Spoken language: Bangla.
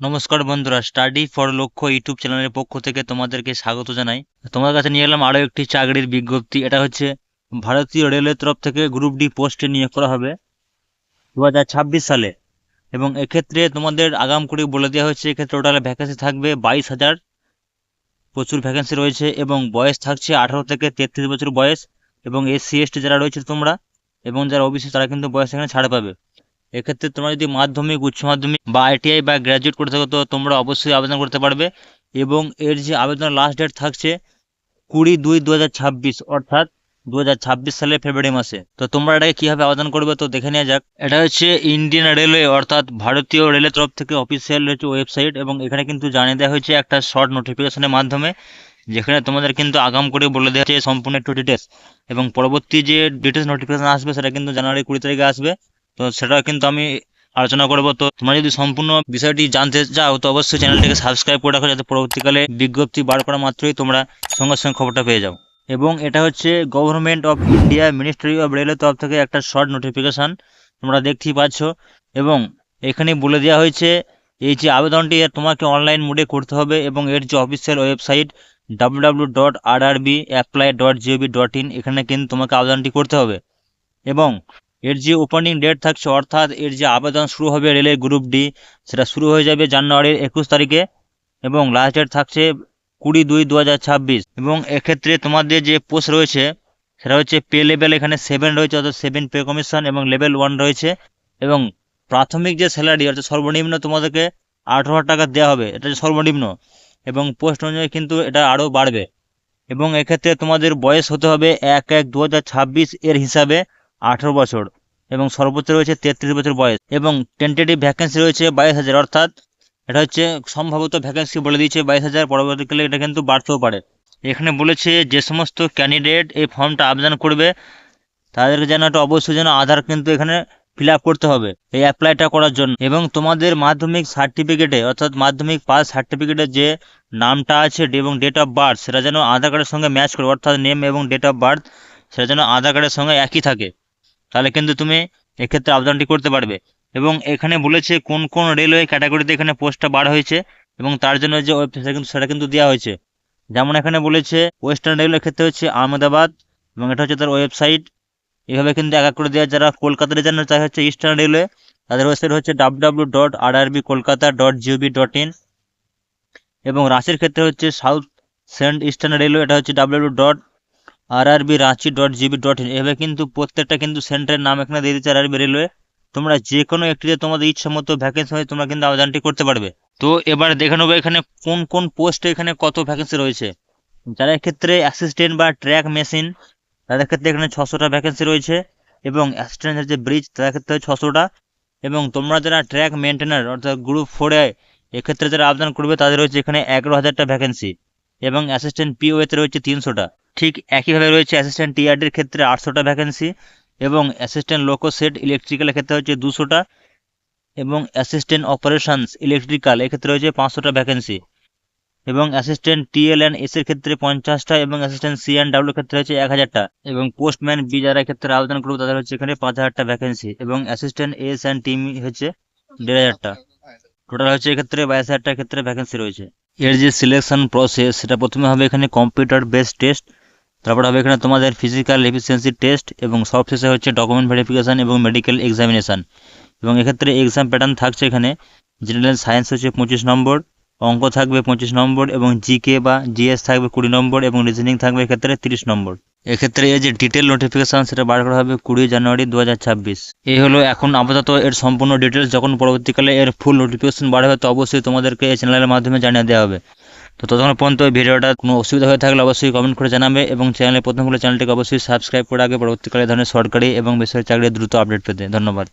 নমস্কার বন্ধুরা স্টাডি ফর লক্ষ্য ইউটিউব চ্যানেলের পক্ষ থেকে তোমাদেরকে স্বাগত জানাই। তোমাদের কাছে নিয়ে এলাম আরও একটি চাকরির বিজ্ঞপ্তি। এটা হচ্ছে ভারতীয় রেলের তরফ থেকে গ্রুপ ডি পোস্টে নিয়োগ করা হবে দু হাজার ছাব্বিশ সালে। এবং এক্ষেত্রে তোমাদের আগাম করে বলে দেওয়া হয়েছে, এক্ষেত্রে টোটাল ভ্যাকেন্সি থাকবে বাইশ হাজার। প্রচুর ভ্যাকেন্সি রয়েছে এবং বয়স থাকছে আঠারো থেকে তেত্রিশ বছর বয়স। এবং এসসি এসটি যারা রয়েছে তোমরা এবং যারা ওবিসি তারা কিন্তু বয়স এখানে ছাড় পাবে। এক্ষেত্রে তোমরা যদি মাধ্যমিক, উচ্চ মাধ্যমিক বা আইটিআই বা গ্র্যাজুয়েট করে থাকো, তো তোমরা অবশ্যই আবেদন করতে পারবে। এবং এর যে আবেদনের লাস্ট ডেট থাকছে কুড়ি দুই দু অর্থাৎ দু হাজার ছাব্বিশ সালের ফেব্রুয়ারি মাসে। তো তোমরা এটাকে কীভাবে আবেদন করবে তো দেখে নেওয়া যাক। এটা হচ্ছে ইন্ডিয়ান রেলওয়ে অর্থাৎ ভারতীয় রেলের তরফ থেকে অফিসিয়াল রয়েছে ওয়েবসাইট এবং এখানে কিন্তু জানিয়ে দেওয়া হয়েছে একটা শর্ট নোটিফিকেশনের মাধ্যমে, যেখানে তোমাদের কিন্তু আগাম করে বলে দেওয়া হচ্ছে সম্পূর্ণ একটু ডিটেলস এবং পরবর্তী যে ডিটেলস নোটিফিকেশন আসবে, সেটা কিন্তু জানুয়ারি কুড়ি তারিখে আসবে। তো সেটা কিন্তু আমি আলোচনা করব। তো তোমরা যদি সম্পূর্ণ বিষয়টি জানতে চাও, তো অবশ্যই চ্যানেলটিকে সাবস্ক্রাইব করে রাখো, যাতে পরবর্তীকালে বিজ্ঞপ্তি বার করা মাত্রই তোমরা সঙ্গে সঙ্গে খবরটা পেয়ে যাও। এবং এটা হচ্ছে government of India ministry of রেলের তরফ থেকে একটা শর্ট নোটিফিকেশান তোমরা দেখতেই পাচ্ছ। এবং এখানে বলে দেওয়া হয়েছে, এই যে আবেদনটি তোমাকে অনলাইন মোডে করতে হবে এবং এর যে official website W dot apply dot dot in এখানে কিন্তু তোমাকে আবেদনটি করতে হবে। এবং এর যে ওপেনিং ডেট থাকছে, অর্থাৎ এর যে আবেদন শুরু হবে রেলের গ্রুপ ডি সেটা শুরু হয়ে যাবে জানুয়ারির একুশ তারিখে এবং লাস্ট ডেট থাকছে কুড়ি দুই দু এবং এক্ষেত্রে তোমাদের যে পোস্ট রয়েছে, সেটা হচ্ছে পে লেভেল এখানে সেভেন রয়েছে, অর্থাৎ সেভেন পে কমিশন এবং লেভেল ওয়ান রয়েছে। এবং প্রাথমিক যে স্যালারি অর্থাৎ সর্বনিম্ন তোমাদেরকে আঠারো হাজার টাকা দেওয়া হবে, এটা সর্বনিম্ন। এবং পোস্ট অনুযায়ী কিন্তু এটা আরও বাড়বে। এবং এক্ষেত্রে তোমাদের বয়স হতে হবে এক এক দু এর হিসাবে। আঠেরো বছর এবং সর্বোচ্চ রয়েছে তেত্রিশ বছর বয়স এবং টেন্টেটিভ ভ্যাকেন্সি রয়েছে বাইশ হাজার, অর্থাৎ এটা হচ্ছে সম্ভবত ভ্যাকেন্সি বলে দিয়েছে বাইশ হাজার, পরবর্তীকালে এটা কিন্তু বাড়তেও পারে। এখানে বলেছে যে সমস্ত ক্যান্ডিডেট এই ফর্মটা আবেদন করবে, তাদেরকে যেন একটা অবশ্যই যেন আধার কিন্তু এখানে ফিল করতে হবে এই অ্যাপ্লাইটা করার জন্য। এবং তোমাদের মাধ্যমিক সার্টিফিকেটে অর্থাৎ মাধ্যমিক পাস সার্টিফিকেটে যে নামটা আছে এবং ডেট অফ বার্থ সেটা যেন আধার কার্ডের সঙ্গে ম্যাচ করে, অর্থাৎ নেম এবং ডেট অফ বার্থ সেটা যেন আধার কার্ডের সঙ্গে একই থাকে। তাহলে কিন্তু তুমি এক্ষেত্রে আবেদনটি করতে পারবে। এবং এখানে বলেছে কোন কোন রেলওয়ে ক্যাটাগরিতে এখানে পোস্টটা বার হয়েছে এবং তার জন্য যে ওয়েবসাইট কিন্তু, সেটা কিন্তু দেওয়া হয়েছে। যেমন এখানে বলেছে ওয়েস্টার্ন রেলওয়ে ক্ষেত্রে হচ্ছে আহমেদাবাদ এবং এটা হচ্ছে তার ওয়েবসাইট এভাবে কিন্তু এক এক করে দেওয়া যারা কলকাতার জন্য তাই হচ্ছে ইস্টার্ন রেলওয়ে তাদের ওয়েবসাইট হচ্ছে W dot R RB Kolkata dot GOV dot in এবং রাঁচির ক্ষেত্রে হচ্ছে সাউথ সেন্ট ইস্টার্ন রেলওয়ে এটা হচ্ছে W dot R RB Ranchi dot GB dot in এভাবে কিন্তু প্রত্যেকটা কিন্তু সেন্টারের নাম এখানে দিয়ে দিচ্ছে আর আরবি রেলওয়ে। তোমরা যে কোনো একটিতে তোমাদের ইচ্ছা মতো ভ্যাকেন্সি হয় তোমরা কিন্তু আবেদনটি করতে পারবে। তো এবার দেখে নেব এখানে কোন কোন পোস্টে এখানে কত ভ্যাকেন্সি রয়েছে। যারা ক্ষেত্রে অ্যাসিস্ট্যান্ট বা ট্র্যাক মেশিন তাদের ক্ষেত্রে এখানে ছশোটা ভ্যাকেন্সি রয়েছে এবং অ্যাসিস্ট্যান্টের যে ব্রিজ তাদের ক্ষেত্রে ছশোটা। এবং তোমরা যারা ট্র্যাক মেনটেনার অর্থাৎ গ্রুপ ফোরে এক্ষেত্রে যারা আবেদন করবে, তাদের রয়েছে এখানে এগারো হাজারটা ভ্যাকেন্সি এবং অ্যাসিস্ট্যান্ট পিওএতে রয়েছে তিনশোটা। ঠিক একইভাবে রয়েছে অ্যাসিস্ট্যান্ট টিআরডির ক্ষেত্রে আটশোটা ভ্যাকেন্সি এবং অ্যাসিস্ট্যান্ট লোকো সেট ইলেকট্রিক্যালের ক্ষেত্রে হচ্ছে দুশোটা এবং অ্যাসিস্ট্যান্ট অপারেশনস ইলেকট্রিক্যাল এক্ষেত্রে রয়েছে পাঁচশোটা ভ্যাকেন্সি এবং অ্যাসিস্ট্যান্ট টিএল অ্যান্ড এস এর ক্ষেত্রে পঞ্চাশটা এবং অ্যাসিস্ট্যান্ট সি অ্যান্ড ডাব্লিউ ক্ষেত্রে হচ্ছে এক হাজারটা এবং পোস্টম্যান বি যারা ক্ষেত্রে আবেদন করবে তাদের হচ্ছে এখানে পাঁচ হাজারটা ভ্যাকেন্সি এবং অ্যাসিস্ট্যান্ট এস অ্যান্ড টিম হচ্ছে দেড় হাজারটা টোটাল হচ্ছে এক্ষেত্রে বাইশ হাজারটার ক্ষেত্রে ভ্যাকেন্সি রয়েছে। এর যে সিলেকশন প্রসেস সেটা প্রথমে হবে এখানে কম্পিউটার বেসড টেস্ট তারপর হবে এখানে তোমাদের ফিজিক্যাল এফিসিয়েন্সি টেস্ট এবং সবশেষে হচ্ছে ডকুমেন্ট ভেরিফিকেশান এবং মেডিকেল এক্সামিনেশান এবং এক্ষেত্রে এক্সাম প্যাটার্ন থাকছে এখানে জেনারেল সায়েন্স হচ্ছে পঁচিশ নম্বর, অঙ্ক থাকবে পঁচিশ নম্বর এবং জিকে বা জিএস থাকবে কুড়ি নম্বর এবং রিজনিং থাকবে এক্ষেত্রে তিরিশ নম্বর। এক্ষেত্রে এই যে ডিটেল নোটিফিকেশান সেটা বার করা হবে কুড়ি জানুয়ারি দু হাজার ছাব্বিশ। এই হলো এখন আপাতত এর সম্পূর্ণ ডিটেলস যখন পরবর্তীকালে এর ফুল নোটিফিকেশন বার হবে, তো অবশ্যই তোমাদেরকে এই চ্যানেলের মাধ্যমে জানিয়ে দেওয়া হবে। তো ততক্ষণ পর্যন্ত ভিডিওটা কোনো অসুবিধা হয়ে থাকলে অবশ্যই কমেন্ট করে জানাবে এবং চ্যানেলে প্রথম হলে চ্যানেলটিকে অবশ্যই সাবস্ক্রাইব করে আগে পরবর্তীকালে ধরনের সরকারি এবং বেসরকারি চাকরির দ্রুত আপডেট পেতে। ধন্যবাদ।